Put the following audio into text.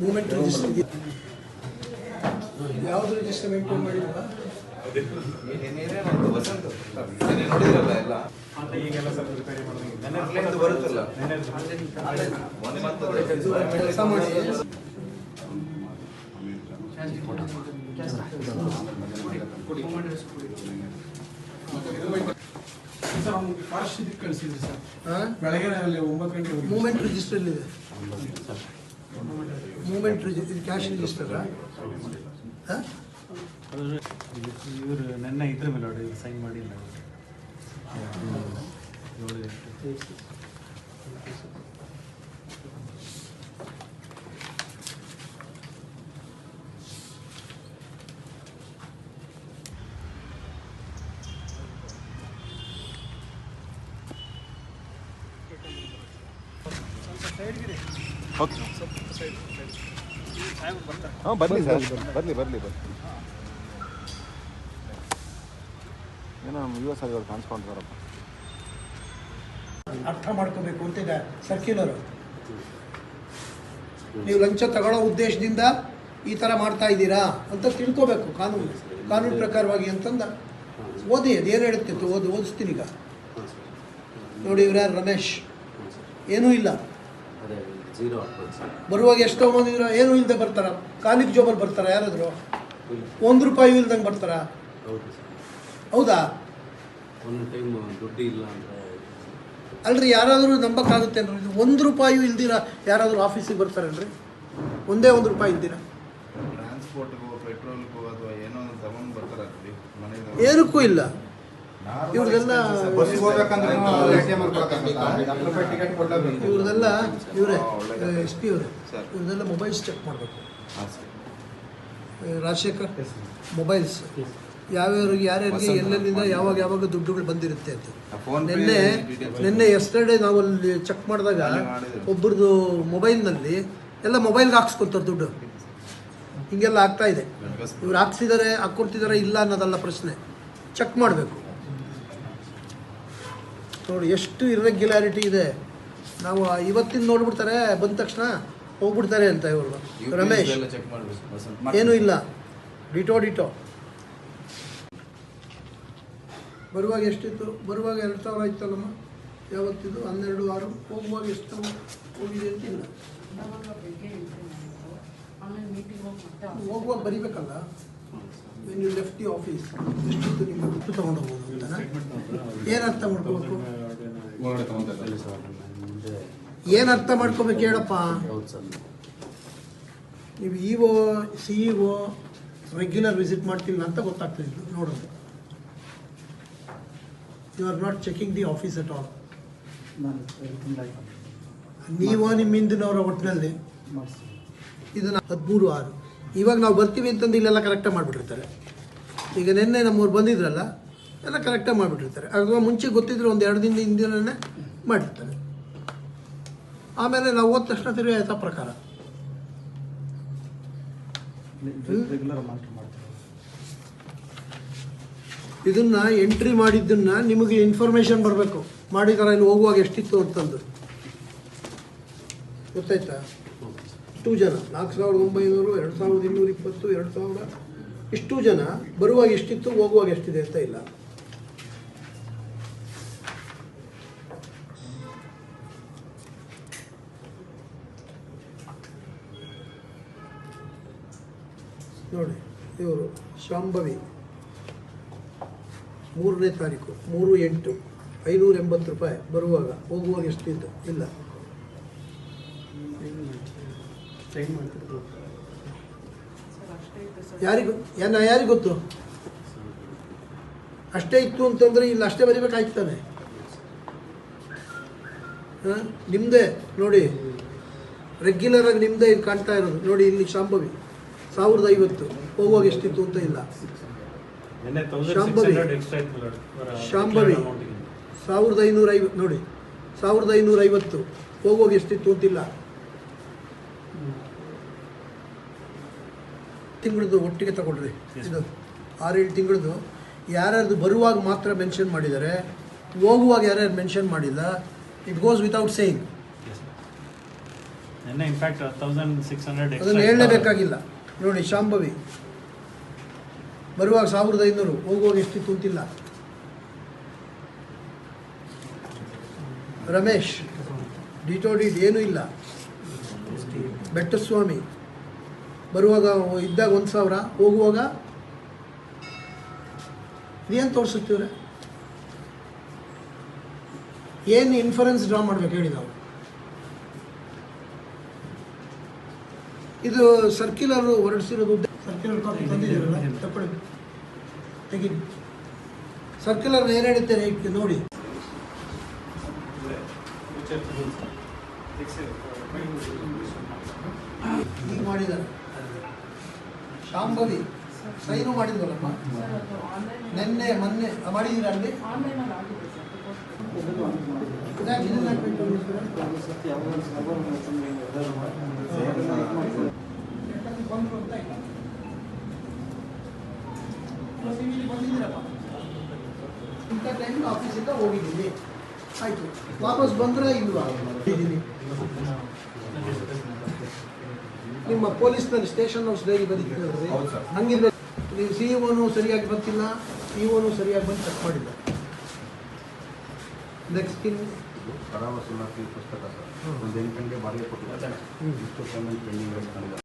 Moment register ಯಾವುದು register maintain ಮಾಡಿಲ್ವಾ? ಎಲ್ಲ ಈಗೆಲ್ಲ ಸ್ವಲ್ಪ ರಿಪೇರಿ ಮಾಡೋದು ಬರುತ್ತಲ್ಲ ಒಂದು ಮಂತ್ ಕೆಲಸ ಮಾಡಿ ಸರ್ ಅವ್ನಿಗೆ ಸರ್ ಬೆಳಗ್ಗೆ ಅಲ್ಲಿ ಒಂಬತ್ತು ಗಂಟೆ ಮೂಮೆಂಟ್ ರಿಜಿಸ್ಟರ್ ಇದೆ ಮೂಮೆಂಟ್ ರಿಜಿಸ್ಟರ್ ಕ್ಯಾಶ್ ರಿಜಿಸ್ಟರ್ ಇವರು ನನ್ನ ಇದ್ರ ಮೇಲೆ ನೋಡಿ ಸೈನ್ ಮಾಡಿಲ್ಲ ನೋಡಿ ಹಾಂ ಬರಲಿ ಸರ್. ಬರಲಿ ಬರಲಿ ಬರಲಿ. ಏನೋ ನಮ್ಮ ಯುವ ಸಾರಿಗಳು ಕಾಣಿಸ್ಕೊಂಡ್ರಪ್ಪ ಅರ್ಥ ಮಾಡ್ಕೋಬೇಕು ಅಂತಿದೆ ಸರ್ಕ್ಯುಲರ್. ನೀವು ಲಂಚ ತಗೊಳ್ಳೋ ಉದ್ದೇಶದಿಂದ ಈ ಥರ ಮಾಡ್ತಾ ಇದ್ದೀರಾ ಅಂತ ತಿಳ್ಕೋಬೇಕು ಕಾನೂನು ಕಾನೂನು ಪ್ರಕಾರವಾಗಿ ಅಂತಂದ. ಓದಿ ಅದೇನು ಹೇಳುತ್ತೆ ಅಂತ ಓದಿ ಓದಿಸ್ತೀನಿ ಈಗ. ನೋಡಿ ಇವ್ರ ರಮೇಶ್. ಏನೂ ಇಲ್ಲ. ಅದೇ ಬರುವಾಗ ಎಷ್ಟೋ ತಗೊಂಡಿದ್ರ ಏನೂ ಇಲ್ಲದೆ ಬರ್ತಾರ. ಕಾಲಿಗೆ ಜೋಬಲ್ಲಿ ಬರ್ತಾರ ಯಾರಾದರೂ? ಒಂದು ರೂಪಾಯಿ ಇಲ್ದಂಗೆ ಬರ್ತಾರ? ಹೌದು? ಒಂದು ಟೈಮ್ ದುಡ್ಡು ಇಲ್ಲ ಅಂದರೆ ಅಲ್ರಿ ಯಾರಾದರೂ ನಂಬಕ್ಕಾಗುತ್ತೆ ಇದು ಒಂದು ರೂಪಾಯಿ ಇಲ್ದಿರ ಯಾರಾದರೂ ಆಫೀಸಿಗೆ ಬರ್ತಾರಲ್ರಿ ಒಂದೇ ಒಂದು ರೂಪಾಯಿ ಇಲ್ದಿರ? ಟ್ರಾನ್ಸ್ಪೋರ್ಟ್ಗೂ ಪೆಟ್ರೋಲ್ಗೂ ಅಥವಾ ಏನೋ ಒಂದು ತಗೊಂಡು ಬರ್ತಾರಲ್ರಿ ಮನೆಗೆ. ಏನಕ್ಕೂ ಇಲ್ಲ. ಇವ್ರದೆಲ್ಲ ಬಸ್ಸಿಗೆ ಹೋಗ್ಬೇಕಂದ್ರೆ ಟಿಕೆಟ್ ಕೊಡಲೇಬೇಕು. ಇವ್ರದೆಲ್ಲ ಇವರೇ ಎಸ್ ಪಿ ಅವರೇ. ಸರ್. ಇವ್ರದೆಲ್ಲ ಮೊಬೈಲ್ಸ್ ಚೆಕ್ ಮಾಡಬೇಕು. ಹಾಂ ಸರ್. ರಾಜಶೇಖರ್? ಮೊಬೈಲ್ಸ್? ಯಾವ್ಯಾವ್ರಿಗೆ ಯಾರ್ಯಾರಿಗೆ ಎಲ್ಲೆಲ್ಲಿಂದ ಯಾವಾಗ ಯಾವಾಗ ದುಡ್ಡುಗಳು ಬಂದಿರುತ್ತೆ ಅಂತ. ನಿನ್ನೆ ನಿನ್ನೆ ಎಸ್ಟರ್ಡೇ ನಾವು ಅಲ್ಲಿ ಚೆಕ್ ಮಾಡಿದಾಗ ಒಬ್ಬರದು ಮೊಬೈಲ್ನಲ್ಲಿ ಎಲ್ಲ ಮೊಬೈಲ್ಗೆ ಹಾಕ್ಸ್ಕೊತಾರೆ ದುಡ್ಡು. ಹಿಂಗೆಲ್ಲ ಆಗ್ತಾ ಇದೆ. ಇವ್ರು ಹಾಕ್ಸಿದ್ದಾರೆ ಹಾಕ್ಕೊಡ್ತಿದ್ದಾರೆ ಇಲ್ಲ ಅನ್ನೋದಲ್ಲ ಪ್ರಶ್ನೆ. ಚೆಕ್ ಮಾಡಬೇಕು. ನೋಡಿ ಎಷ್ಟು ಇರ್ರೆಗ್ಯುಲಾರಿಟಿ ಇದೆ. ನಾವು ಇವತ್ತಿನ ನೋಡ್ಬಿಡ್ತಾರೆ ಬಂದ ತಕ್ಷಣ ಹೋಗ್ಬಿಡ್ತಾರೆ ಅಂತ ಇವರು. ರಮೇಶ್. ಚೆಕ್ ಮಾಡಬೇಕು. ಏನೂ ಇಲ್ಲ. Ditto ditto. ಬರುವಾಗ ಎಷ್ಟಿತ್ತು? ಬರುವಾಗ ಎರಡು ಸಾವಿರ ಇತ್ತಲ್ಲಮ್ಮ ಯಾವತ್ತಿದ್ದು ಹನ್ನೆರಡು ವಾರ ಹೋಗುವಾಗ ಎಷ್ಟು ಹೋಗಿದೆ ಅಂತ ಇಲ್ಲ. ಹೋಗುವಾಗ ಬರಿಬೇಕಲ್ಲ? When you left the office ಎಷ್ಟಿತ್ತು ನಿಮ್ಮ ದುಡ್ಡು ತೊಗೊಂಡು ಹೋಗ್ಬೋದು ಅಂತ. ಏನು ಅರ್ಥ ಮಾಡ್ಕೋಬೇಕು? ಏನು ಅರ್ಥ ಮಾಡ್ಕೋಬೇಕು ಹೇಳಪ್ಪ? ನೀವು E O C E regular visit ಮಾಡ್ತಿಲ್ಲ ಅಂತ ಗೊತ್ತಾಗ್ತಿದ್ರು ನೋಡೋದು. You are not checking the office at all ನೀವು ನಿಮ್ಮ ಹಿಂದಿನವರ ಒಟ್ಟಿನಲ್ಲಿ ಇದನ್ನು ಹದಿಮೂರು ಆರು. ಇವಾಗ ನಾವು ಬರ್ತೀವಿ ಅಂತಂದು ಇಲ್ಲೆಲ್ಲ ಕರೆಕ್ಟಾಗಿ ಮಾಡಿಬಿಟ್ಟಿರ್ತಾರೆ. ಈಗ ನಿನ್ನೆ ನಮ್ಮವ್ರು ಬಂದಿದ್ರಲ್ಲ, ಎಲ್ಲ ಕರೆಕ್ಟಾಗಿ ಮಾಡಿಬಿಟ್ಟಿರ್ತಾರೆ. ಅಥವಾ ಮುಂಚೆ ಗೊತ್ತಿದ್ರೆ ಒಂದು ಎರಡು ದಿನ ಹಿಂದಿನೇ ಮಾಡಿರ್ತಾರೆ. ಆಮೇಲೆ ನಾವು ಹೋದ ತಕ್ಷಣ ತಿರುಗಿ ಆಯ್ತಾ ಪ್ರಕಾರ. ಇದನ್ನ ಎಂಟ್ರಿ ಮಾಡಿದ್ದನ್ನ ನಿಮಗೆ ಇನ್ಫಾರ್ಮೇಶನ್ ಬರಬೇಕು. ಮಾಡಿದಾರ ಇಲ್ಲಿ ಹೋಗುವಾಗ ಎಷ್ಟಿತ್ತು ಅಂತಂದು ಗೊತ್ತಾಯ್ತಾ? ಇಷ್ಟು ಜನ ನಾಲ್ಕು ಸಾವಿರದ ಒಂಬೈನೂರು ಎರಡು ಸಾವಿರದ ಇನ್ನೂರ ಇಪ್ಪತ್ತು ಎರಡು ಸಾವಿರ ಇಷ್ಟು ಜನ ಬರುವಾಗ ಎಷ್ಟಿತ್ತು ಹೋಗುವಾಗ ಎಷ್ಟಿದೆ ಅಂತ ಇಲ್ಲ. ನೋಡಿ, ಇವರು ಶಾಂಭವಿ. ಮೂರನೇ ತಾರೀಕು, ಮೂರು ಎಂಟು, ಐನೂರ ಎಂಬತ್ತು ರೂಪಾಯಿ ಬರುವಾಗ ಹೋಗುವಾಗ ಎಷ್ಟಿತ್ತು? ಇಲ್ಲ. ಯಾರಿಗೂ, ಏನ ಯಾರಿಗೆ ಗೊತ್ತು? ಅಷ್ಟೇ ಇತ್ತು ಅಂತಂದರೆ ಇಲ್ಲಿ ಅಷ್ಟೇ ಬರಿಬೇಕಾಯ್ತಾನೆ ನಿಮ್ಮದೇ ನೋಡಿ. ರೆಗ್ಯುಲರ್ ಆಗಿ ನಿಮ್ಮದೇ ಇಲ್ಲಿ ಕಾಣ್ತಾ ಇರೋದು. ನೋಡಿ, ಇಲ್ಲಿ ಶಾಂಭವಿ. ಸಾವಿರದ ಐವತ್ತು ಹೋಗುವಾಗ ಎಷ್ಟಿತ್ತು ಅಂತ ಇಲ್ಲ. ಶಾಂಬವಿ ಶಾಂಬವಿ ಶಾಂಭವಿ. ಶಾಂಭವಿ. ಸಾವಿರದ ಐನೂರ ಐವತ್ತು ನೋಡಿ ಸಾವಿರದ ಐನೂರ ಐವತ್ತು ಹೋಗುವಾಗ ಎಷ್ಟಿತ್ತು ಅಂತಿಲ್ಲ. ತಿಂಗಳದ್ದು ಒಟ್ಟಿಗೆ ತಗೊಳ್ರಿ. ಇದು ಆರೇಳು ತಿಂಗಳದ್ದು. ಯಾರ್ಯಾರ್ದು ಬರುವಾಗ ಮಾತ್ರ ಮೆನ್ಷನ್ ಮಾಡಿದ್ದಾರೆ ಹೋಗುವಾಗ ಯಾರ್ಯಾರು ಮೆನ್ಷನ್ ಮಾಡಿಲ್ಲ ಇಟ್ ಗೋಸ್ ವಿತೌಟ್ ಸೇಯಿಂಗ್ ಅದನ್ನು ಹೇಳಲೇಬೇಕಾಗಿಲ್ಲ. ನೋಡಿ ಶಾಂಭವಿ. ಬರುವಾಗ ಸಾವಿರದ ಐನೂರು, ಹೋಗುವಾಗ ಎಷ್ಟಿತ್ತು ಅಂತಿಲ್ಲ ರಮೇಶ್ ಡಿಟೋಡಿಡ್ ಏನೂ ಇಲ್ಲ. ಬೆಟ್ಟಸ್ವಾಮಿ, ಬರುವಾಗ ಇದ್ದಾಗ ಒಂದು ಸಾವಿರ, ಹೋಗುವಾಗ? ಏನು ತೋರಿಸುತ್ತೀವ್ರೆ ಏನು ಇನ್ಫರೆನ್ಸ್ ಡ್ರಾ ಮಾಡ್ಬೇಕು ಹೇಳಿ ನಾವು? ಇದು ಸರ್ಕ್ಯುಲರ್ ಹೊರಡಿಸಿರೋದು ಸರ್ಕ್ಯುಲರ್ ಕಾಪಿ ತಂದಿದ್ದೀರಲ್ಲ? ತಗೊಳ್ಳಿ ತೆಗಿ. ಸರ್ಕ್ಯುಲರ್ ಏನು ಹೇಳುತ್ತೇನೆ ಈಗ ನೋಡಿ. ಈಗ ಮಾಡಿದ್ದಾರೆ ಸೈನು ಮಾಡಿದ್ವಲ್ಲಪ್ಪ? ನಿನ್ನೆ, ಮೊನ್ನೆ. ಮಾಡಿದ್ದೀರಾ ಅಲ್ಲಿ? ಇದನ್ನ ಇಂಥ ಟೈಮ್ ಆಫೀಸಿಂದ ಹೋಗಿದ್ದೀನಿ ಆಯಿತು ವಾಪಸ್ ಬಂದರೆ ಇಲ್ವಾ ಇದ್ದೀನಿ ನಿಮ್ಮ ಪೊಲೀಸ್ನಲ್ಲಿ ಸ್ಟೇಷನ್ ಹೌಸ್ ಡೈರಿ ಬರೀತೀರಿ ಹಂಗಿದ್ರೆ. ಹಂಗಿರ್ಬೇಕು ನೀವು ಸಿ ಒನು ಸರಿಯಾಗಿ ಬಂತಿಲ್ಲ ಇ ಒನು ಸರಿಯಾಗಿ ಬಂದು ಚೆಕ್ ಮಾಡಿಲ್ಲ ನೆಕ್ಸ್ಟ್ ಕರ ವಸೂಲಾತಿ ಪುಸ್ತಕ ಸರ್. ಒಂದು ಎಂಟು ಗಂಟೆ ಬಾಡಿಗೆ ಕೊಟ್ಟಿದ್ದಾರೆ. ಇಷ್ಟು ಪೇಮೆಂಟ್ ಪೆಂಡಿಂಗ್